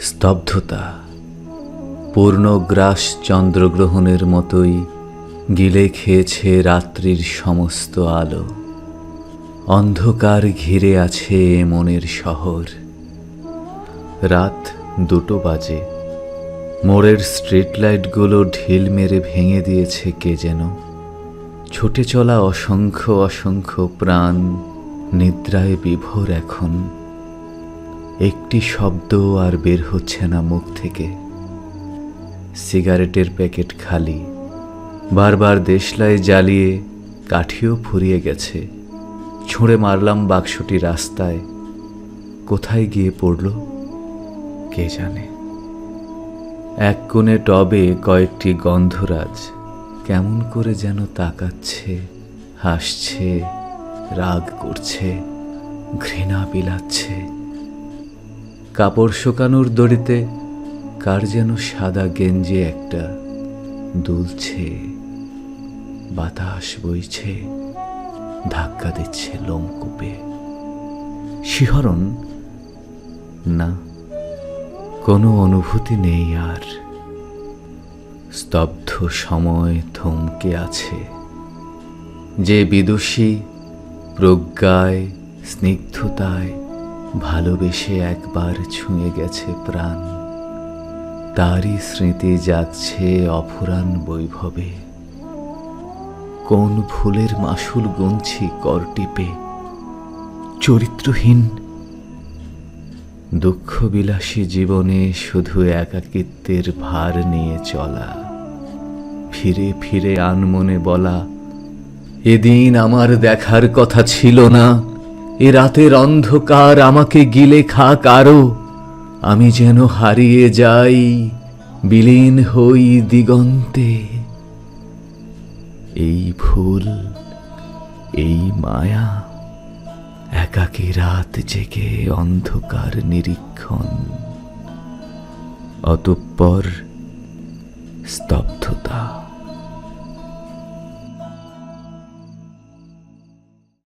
স্তব্ধতা, পূর্ণগ্রাস চন্দ্রগ্রহণের মতোই গিলে খেয়েছে রাত্রির সমস্ত আলো। অন্ধকার ঘিরে আছে মনের শহর। রাত দুটো বাজে। মোড়ের স্ট্রিট লাইটগুলো ঢিল মেরে ভেঙে দিয়েছে কে যেন। ছুটে চলা অসংখ্য অসংখ্য প্রাণ নিদ্রায় বিভোর এখন। একটি শব্দ আর বের হচ্ছে না মুখ থেকে। সিগারেটের প্যাকেট খালি। বারবার দেশলাই জ্বালিয়ে কাঠিও ফুরিয়ে গেছে। ছুঁড়ে মারলাম বাক্সটি রাস্তায়। কোথায় গিয়ে পড়ল? কে জানে? এক কোণে টবে কয়েকটি গন্ধরাজ। কেমন করে যেন তাকাচ্ছে, হাসছে, রাগ করছে, ঘৃণা বিলাচ্ছে। কাপড় শুকানোর দড়িতে কার যেন সাদা গেঞ্জি একটা দুলছে, বাতাস বইছে, ধাক্কা দিচ্ছে লোমকূপে শিহরণ? না, কোনো অনুভূতি নেই আর। স্তব্ধ সময় থমকে আছে। যে বিদুষী প্রজ্ঞায়, স্নিগ্ধতায় ভালোবেসে একবার ছুঁয়ে গেছে প্রাণ। তারই স্মৃতি যাচ্ছে অফুরান বৈভবে। কোন ফুলের মাসুল গুনছি কর টিপে। চরিত্রহীন। দুঃখ বিলাসী জীবনে শুধু একাকিত্বের ভার নিয়ে চলা। ফিরে ফিরে আনমনে বলা, এদিন আমার দেখার কথা ছিল না। এ রাতের অন্ধকার আমাকে গিলে খা কারও আমি যেন হারিয়ে যাই বিলীন হই দিগন্তে। এই ভুল, এই মায়া একাকী রাত জেগে অন্ধকার নিরীক্ষণ। অতঃপর স্তব্ধতা